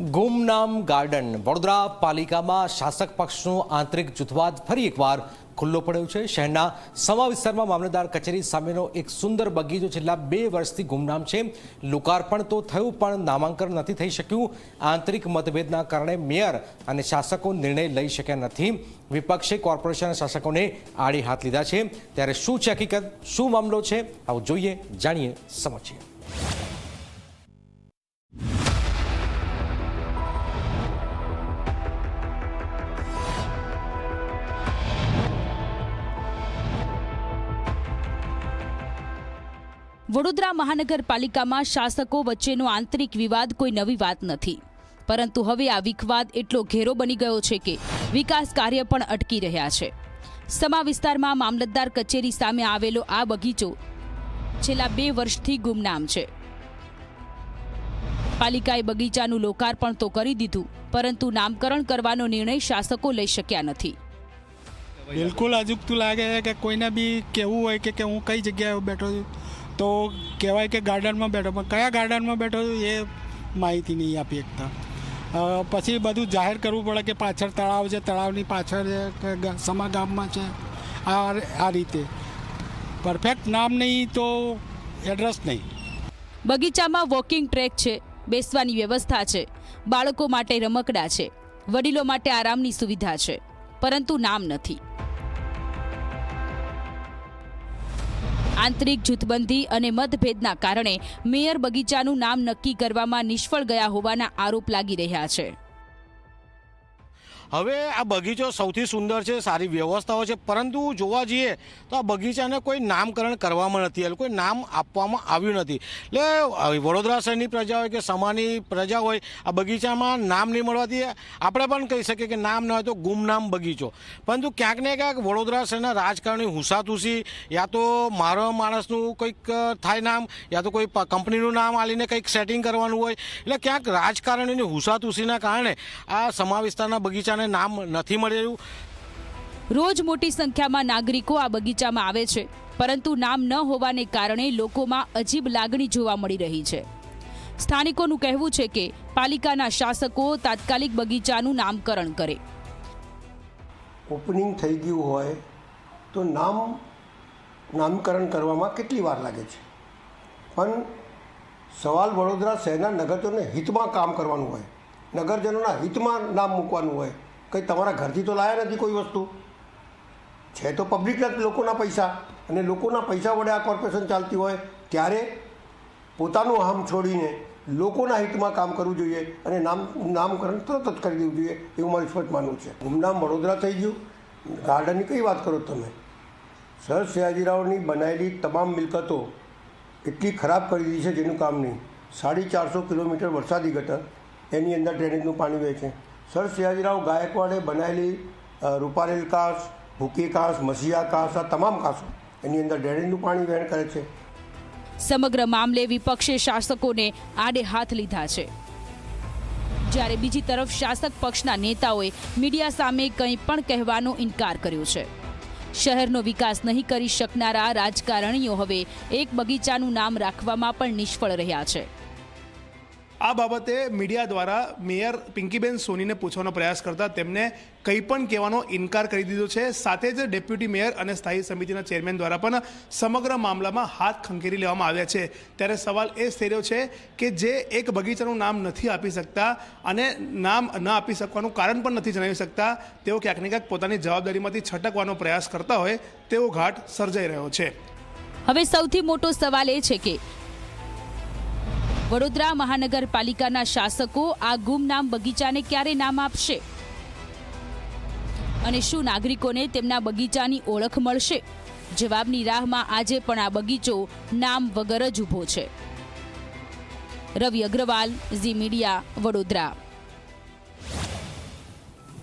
ગુમનામ garden Vadodara પાલિકામાં શાસક પક્ષનો આંતરિક જૂથવાદ ફરી એકવાર ખુલ્લો પડ્યો છે. શહેરના સમા વિસ્તારમાં મામલતદાર કચેરી સામેનો એક સુંદર બગીચો છેલ્લા બે વર્ષથી ગુમનામ છે. લોકાર્પણ તો થયું પણ નામાંકન નથી થઈ શક્યું. આંતરિક મતભેદના કારણે મેયર અને શાસકો નિર્ણય લઈ શક્યા નથી. વિપક્ષે કોર્પોરેશન શાસકોને આડી હાથ લીધા છે. ત્યારે શું છે હકીકત? શું મામલો છે? આવું જોઈએ, જાણીએ, સમજીએ. વડોદરા મહાનગરપાલિકામાં શાસકો વચ્ચેનો આંતરિક વિવાદ કોઈ નવી વાત નથી. પરંતુ હવે આ વિખવાદ એટલો ઘેરો બની ગયો છે કે વિકાસ કાર્ય પણ અટકી રહ્યા છે. સમા વિસ્તારમાં મામલતદાર કચેરી સામે આવેલો આ બગીચો છેલ્લા બે વર્ષથી ગુમનામ છે. પાલિકાએ બગીચાનું લોકાર્પણ તો કરી દીધું, પરંતુ નામકરણ કરવાનો નિર્ણય શાસકો લઈ શક્યા નથી. બિલકુલ અજુગતું લાગે કે કોઈને બી કહેવું હોય કે હું કઈ જગ્યાએ બેઠો છું. તો કહેવાય કે ગાર્ડનમાં બેઠો. પણ કયા ગાર્ડનમાં બેઠો એ માહિતી નહીં આપી શકતા પછી બધું જાહેર કરવું પડે કે પાછળ તળાવ છે, તળાવની પાછળ સમા ગામમાં છે. આ આ રીતે. પરફેક્ટ નામ નહીં તો એડ્રેસ નહીં. બગીચામાં વોકિંગ ટ્રેક છે, બેસવાની વ્યવસ્થા છે, બાળકો માટે રમકડા છે, વડીલો માટે આરામની સુવિધા છે, પરંતુ નામ નથી. આંતરિક જૂથબંધી અને મતભેદના કારણે મેયર બગીચાનું નામ નક્કી કરવામાં નિષ્ફળ ગયા હોવાના આરોપ લાગી રહ્યા છે. હવે આ બગીચો સૌથી સુંદર છે, સારી વ્યવસ્થાઓ છે, પરંતુ જોવા જઈએ તો આ બગીચાને કોઈ નામકરણ કરવામાં નથી આવેલું, કોઈ નામ આપવામાં આવ્યું નથી. એટલે વડોદરા શહેરની પ્રજા હોય કે સમાની પ્રજા હોય, આ બગીચામાં નામ નહીં મળવાથી આપણે પણ કહી શકીએ કે નામ ન હોય તો ગુમનામ બગીચો. પરંતુ ક્યાંક ને ક્યાંક વડોદરા શહેરના રાજકારણી હુસાતુસી, યા તો મારો માણસનું કંઈક થાય નામ, યા તો કોઈ કંપનીનું નામ આલીને કંઈક સેટિંગ કરવાનું હોય, એટલે ક્યાંક રાજકારણીની હુસાતુસીના કારણે આ સમા વિસ્તારના બગીચાને નામ નથી મળેલું રોજ મોટી સંખ્યામાં નાગરિકો આ બગીચામાં આવે છે પરંતુ નામ ન હોવાને કારણે લોકોમાં અજીબ લાગણી જોવા મળી રહી છે. સ્થાનિકોનું કહેવું છે કે પાલિકાના શાસકો તાત્કાલિક બગીચાનું નામકરણ કરે. ઓપનિંગ થઈ ગયું હોય તો નામ નામકરણ કરવામાં કેટલી વાર લાગે છે? પણ સવાલ વડોદરા શહેરના નગરજનોને હિતમાં કામ કરવાનું હોય નગરજનોના હિતમાં નામ મૂકવાનું હોય કંઈ તમારા ઘરથી તો લાયા નથી કોઈ વસ્તુ? છે તો પબ્લિકના લોકોના પૈસા. અને લોકોના પૈસા વડે આ કોર્પોરેશન ચાલતી હોય, ત્યારે પોતાનું અહમ છોડીને લોકોના હિતમાં કામ કરવું જોઈએ અને નામ, નામકરણ તરત જ કરી દેવું જોઈએ, એવું મારું સ્પષ્ટ માનવું છે. ગુમનામ વડોદરા થઈ ગયું. ગાર્ડનની કઈ વાત કરો તમે? સર સયાજીરાવની બનાવેલી તમામ મિલકતો એટલી ખરાબ કરી દીધી છે જેનું કામ નહીં. સાડી ચારસો કિલોમીટર વરસાદી ગટર, એની અંદર ડ્રેનેજનું પાણી વહે છે. સર સયાજીરાવ ગાયકવાડે બનાવેલી રૂપારેલ કાંસ, ભૂકી કાંસ, મસીહા કાંસ, આ તમામ કાંસો એની અંદર ડેરીનું પાણી વહેણ કરે છે. સમગ્ર મામલે વિપક્ષે શાસકોને આડે હાથ લીધા છે. જ્યારે બીજી તરફ શાસક પક્ષના નેતાઓએ મીડિયા સામે કંઈ પણ કહેવાનો ઇનકાર કર્યો છે. શહેરનો વિકાસ નહીં કરી શકનારા રાજકારણીઓ હવે એક બગીચાનું નામ રાખવામાં પણ નિષ્ફળ રહ્યા છે. આ બાબતે મીડિયા દ્વારા મેયર પિંકીબેન સોનીને પૂછવાનો પ્રયાસ કરતા તેમને કંઈ પણ કહેવાનો ઇનકાર કરી દીધો છે. સાથે જ ડેપ્યુટી મેયર અને સ્થાયી સમિતિના ચેરમેન દ્વારા પણ સમગ્ર મામલામાં હાથ ખંખેરી લેવામાં આવ્યા છે. ત્યારે સવાલ એ થઈ રહ્યો છે કે જે એક બગીચાનું નામ નથી આપી શકતા અને નામ ન આપી શકવાનું કારણ પણ નથી જણાવી શકતા, તેઓ ક્યાંક ને ક્યાંક પોતાની જવાબદારીમાંથી છટકવાનો પ્રયાસ કરતા હોય તેવો ઘાટ સર્જાઈ રહ્યો છે. હવે સૌથી મોટો સવાલ એ છે કે વડોદરા મહાનગરપાલિકાના શાસકો આ ગુમનામ બગીચાને ક્યારે નામ આપશે? અને શું નાગરિકોને તેમના બગીચાની ઓળખ મળશે? જવાબની રાહમાં આજે પણ આ બગીચો નામ વગર જ ઊભો છે. રવિ અગ્રવાલ, ઝી મીડિયા, વડોદરા.